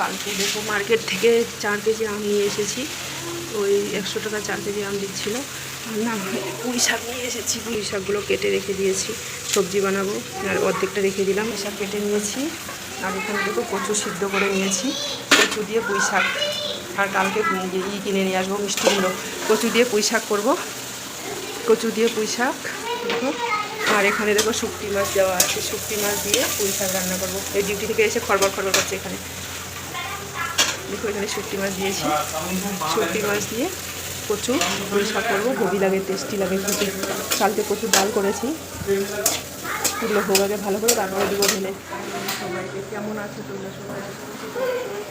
কালকে দেখো মার্কেট থেকে চার কেজি আম নিয়ে এসেছি। ওই একশো টাকা চার কেজি আম দিচ্ছিল। না, পুঁই শাক নিয়ে এসেছি। পুঁই শাকগুলো কেটে রেখে দিয়েছি। সবজি বানাবো। আর অর্ধেকটা রেখে দিলাম। শাক কেটে নিয়েছি। আর এখানে দেখো কচু সিদ্ধ করে নিয়েছি। কচু দিয়ে পুঁই শাক। আর কালকে ই কিনে নিয়ে আসব মিষ্টিগুলো। কচু দিয়ে পুঁই শাক করব। কচু দিয়ে পুঁই শাক দেখো আর এখানে দেখো শুক্তি মাছ দেওয়া আছে। শুক্তি মাছ দিয়ে পুঁই শাক রান্না করব। এই ডিউটি থেকে এসে খরবর খরবর করছে এখানে। দেখো এখানে শুক্তি মাছ দিয়েছি। শুক্তি মাছ দিয়ে পুঁই শাক করব। হেভি লাগে, টেস্টি লাগে খেতে। কালকে প্রচুর ডাল করেছি। এগুলো হোক আগে ভালো করে তারপরে দেবো ঢেলে। সবাইকে কেমন আছে তোমরা সবাই?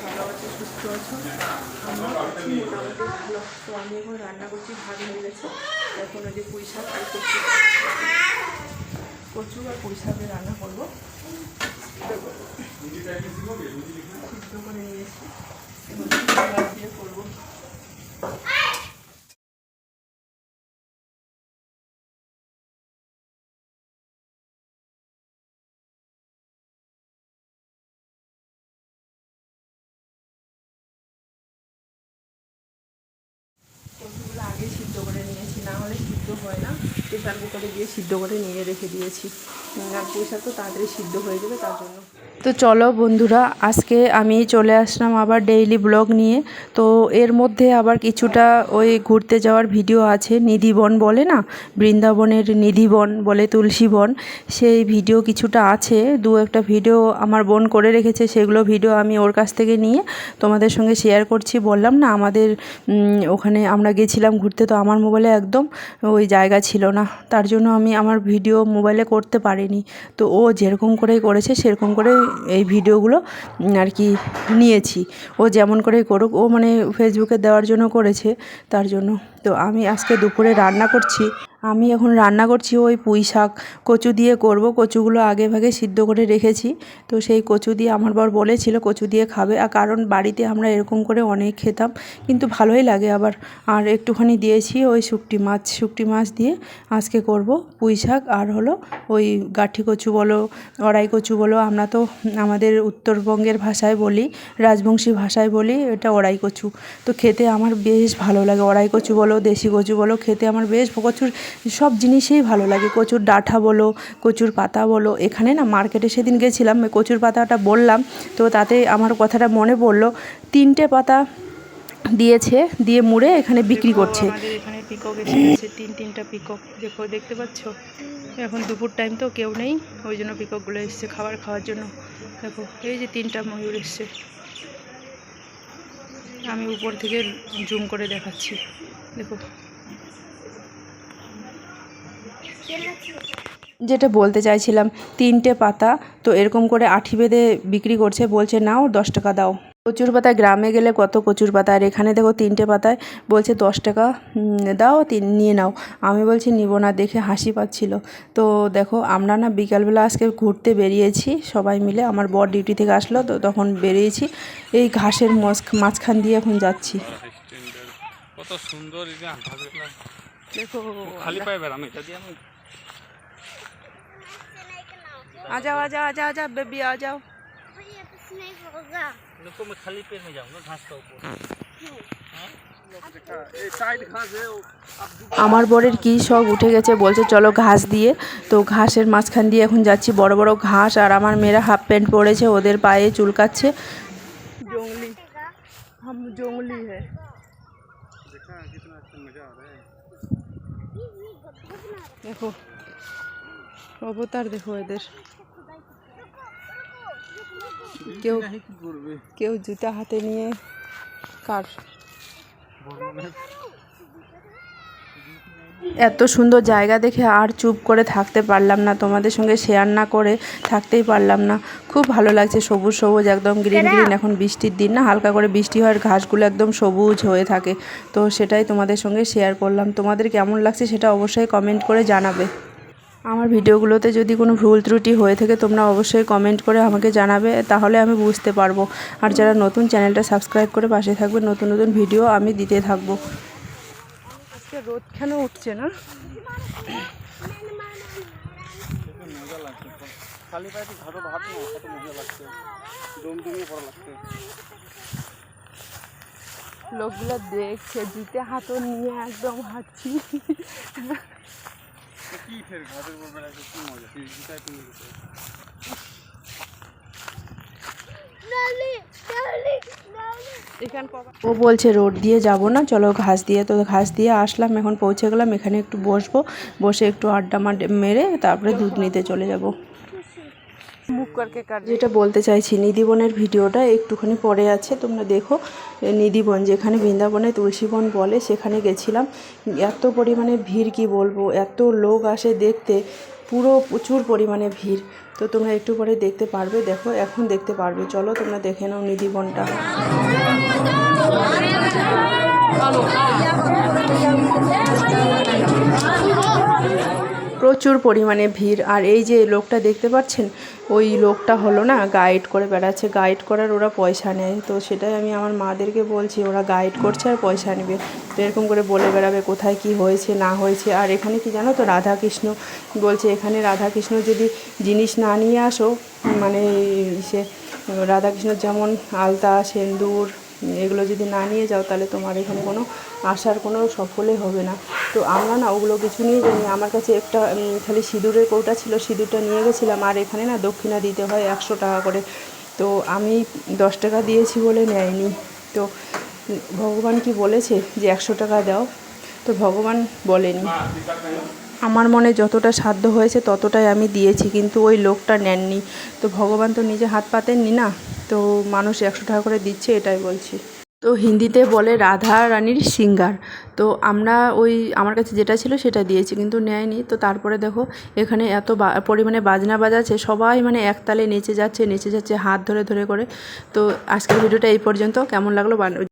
ভালো আছো, সুস্থ আছো? আমরা মোটামুটি ভালো। তো আমি এখন রান্না করছি ভাগ হয়ে গেছে। এখন ওই যে পুঁই শাক আর কচু। কচু আর পুঁই রান্না করব। সিদ্ধ করে নিয়েছি। করব আগে সিদ্ধ করে নিয়েছি, না হলে সিদ্ধ হয় না। প্রেশার কুকারে দিয়ে সিদ্ধ করে নিয়ে রেখে দিয়েছি। আর প্রেশার তো তাড়াতাড়ি সিদ্ধ হয়ে যাবে, তার জন্য। তো চলো বন্ধুরা, আজকে আমি চলে আসলাম আবার ডেইলি ব্লগ নিয়ে। তো এর মধ্যে আবার কিছুটা ওই ঘুরতে যাওয়ার ভিডিও আছে নিধিবন বলে না? বৃন্দাবনের নিধিবন বলে তুলসী বন। সেই ভিডিও কিছুটা আছে, দু একটা ভিডিও আমার বোন করে রেখেছে, সেগুলো ভিডিও আমি ওর কাছ থেকে নিয়ে তোমাদের সঙ্গে শেয়ার করছি। বললাম না, আমাদের ওখানে আমরা গেছিলাম ঘুরতে তো আমার মোবাইলে একদম ওই জায়গা ছিল না। তার জন্য আমি আমার ভিডিও মোবাইলে করতে পারিনি। তো ও যেরকম করে করেছে, সেরকম করে এই ভিডিওগুলো আর কি নিয়েছি। ও যেমন করেই করুক, ও মানে ফেসবুকে দেওয়ার জন্য করেছে, তার জন্য। তো আমি আজকে দুপুরে রান্না করছি। আমি এখন রান্না করছি ওই পুঁই শাক, কচু দিয়ে করব। কচুগুলো আগে ভাগে সিদ্ধ করে রেখেছি। তো সেই কচু দিয়ে আমার বর বলেছিল কচু দিয়ে খাবে। আর কারণ বাড়িতে আমরা এরকম করে অনেক খেতাম, কিন্তু ভালোই লাগে আবার। আর একটুখানি দিয়েছি ওই শুকটি মাছ শুকটি মাছ দিয়ে আজকে করব পুঁই শাক। আর হলো ওই গাঠি কচু বলো, অড়াই কচু বলো, আমরা তো আমাদের উত্তরবঙ্গের ভাষায় বলি, রাজবংশী ভাষায় বলি, এটা অড়াই কচু। তো খেতে আমার বেশ ভালো লাগে। অড়াই কচু বলো, দেশি কচু বলো, খেতে আমার বেশ কচুর সব জিনিসেই ভালো লাগে। কচুর ডাঁটা বলো কচুর পাতা বলো। এখানে না মার্কেটে সেদিন গেছিলাম কচুর পাতাটা বললাম। তো তাতে আমার কথাটা মনে পড়ল তিনটে পাতা দিয়েছে দিয়ে মুড়ে এখানে বিক্রি করছে। এখানে পিকক এসে তিন তিনটা পিকক। দেখো দেখতে পাচ্ছ? এখন দুপুর টাইম তো কেউ নেই ওই জন্য পিককগুলো এসছে খাবার খাওয়ার জন্য। দেখো এই যে তিনটা ময়ূর এসছে। আমি উপর থেকে জুম করে দেখাচ্ছি। দেখো যেটা বলতে চাইছিলাম তিনটে পাতা তো এরকম করে আঠি বেঁধে বিক্রি করছে বলছে নাও দশ টাকা দাও। কচুর পাতা গ্রামে গেলে কত কচুর পাতা আর এখানে দেখো তিনটে পাতায় বলছে দশ টাকা দাও তিন নিয়ে নাও। আমি বলছি নিব না। দেখে হাসি পাচ্ছিল। তো দেখো আমরা না বিকালবেলা আজকে ঘুরতে বেরিয়েছি সবাই মিলে আমার বর ডিউটি থেকে আসলো তো তখন বেরিয়েছি এই ঘাসের মাঝখান দিয়ে এখন যাচ্ছি। কত সুন্দর দেখো খালি পায়ে বেড়াম এটা দিয়ে আমি आ जाओ आ जाओ आ जाओ आ जाओ बेबी आ जाओ भैया कुछ नहीं होगा नको मैं खाली पैर में जाऊंगा घास का ऊपर আমার বরের কি শখ উঠে গেছে বলছে চলো ঘাস দিয়ে তো ঘাসের মাঝখান দিয়ে এখন যাচ্ছি বড় বড় ঘাস আর আমার মেয়েরা হাফ প্যান্ট পরেছে ওদের পায়ে চুলকাচ্ছে জঙ্গলি হাম জঙ্গলি হ্যাঁ দেখো অবতার দেখো এদের। কেউ কেউ জুতা হাতে নিয়ে কার এত সুন্দর জায়গা দেখে আর চুপ করে থাকতে পারলাম না তোমাদের সঙ্গে শেয়ার না করে থাকতেই পারলাম না। খুব ভালো লাগছে সবুজ সবুজ একদম গ্রিন গ্রিন এখন বৃষ্টির দিন না হালকা করে বৃষ্টি হওয়ার ঘাসগুলো একদম সবুজ হয়ে থাকে। তো সেটাই তোমাদের সঙ্গে শেয়ার করলাম। তোমাদের কেমন লাগছে সেটা অবশ্যই কমেন্ট করে জানাবে। আমার ভিডিওগুলোতে যদি কোনো ভুল ত্রুটি হয়ে থাকে, তোমরা অবশ্যই কমেন্ট করে আমাকে জানাবে, তাহলে আমি বুঝতে পারব। আর যারা নতুন চ্যানেলটা সাবস্ক্রাইব করে পাশে থাকবে, নতুন নতুন ভিডিও আমি দিতে থাকব। আজকে রোদ কেন উঠছে না? লোকগুলো দেখছে, জিতে হাতও নিয়ে একদম হাঁটছি। ও বলছে, রোড দিয়ে যাব না, চলো ঘাস দিয়ে। তো ঘাস দিয়ে আসলাম, এখন পৌঁছে গেলাম, এখানে একটু বসবো। বসে একটু আড্ডা মাড্ডা মেরে তারপরে দুধ নিতে চলে যাব। মুখ করকে যেটা বলতে চাইছি নিধিবনের ভিডিওটা একটুখানি পরে আছে তোমরা দেখো নিধিবন যেখানে বৃন্দাবনে তুলসীবন বলে সেখানে গেছিলাম এত পরিমাণে ভিড় কি বলব এত লোক আসে দেখতে পুরো প্রচুর পরিমাণে ভিড় তো তোমরা একটু পরে দেখতে পারবে দেখো এখন দেখতে পারবে চলো তোমরা দেখে নাও নিধিবনটা প্রচুর পরিমাণে ভিড়। আর এই যে লোকটা দেখতে পাচ্ছেন, ওই লোকটা হলো না গাইড করে বেড়াচ্ছে। গাইড করার ওরা পয়সা নেয়। তো সেটাই আমি আমার মাদেরকে বলছি, ওরা গাইড করছে আর পয়সা নেবে। তো এরকম করে বলে বেড়াবে কোথায় কি হয়েছে, না হয়েছে। আর এখানে কি জানো তো রাধা কৃষ্ণ বলছে, এখানে রাধা কৃষ্ণ যদি জিনিস না নিয়ে আসো মানে সে রাধাকৃষ্ণর যেমন আলতা, সিন্দুর এগুলো যদি না নিয়ে যাও, তাহলে তোমার এখানে কোনো আসার কোনো সফলে হবে না। তো আমরা না ওগুলো কিছু নিয়ে যাইনি। আমার কাছে একটা খালি সিঁদুরের কৌটা ছিল, সিঁদুরটা নিয়ে গেছিলাম। আর এখানে না দক্ষিণা দিতে হয় একশো টাকা করে। তো আমি দশ টাকা দিয়েছি বলে নেয়নি। তো ভগবান কি বলেছে যে একশো টাকা দাও? তো ভগবান বলেনি। আমার মনে যতটা সাধ্য হয়েছে ততটাই আমি দিয়েছি, কিন্তু ওই লোকটা নেননি। তো ভগবান তো নিজে হাত পাতেননি না? তো মানুষ একশো টাকা করে দিচ্ছে এটাই বলছি। তো হিন্দিতে বলে রাধা রানীর সিঙ্গার। তো আমরা ওই, আমার কাছে যেটা ছিল সেটা দিয়েছি, কিন্তু নেয়নি। তো তারপরে দেখো, এখানে এত পরিমাণে বাজনা বাজাচ্ছে, সবাই মানে একতালে নেচে যাচ্ছে নেচে যাচ্ছে হাত ধরে ধরে করে। তো আজকের ভিডিওটা এই পর্যন্ত। কেমন লাগল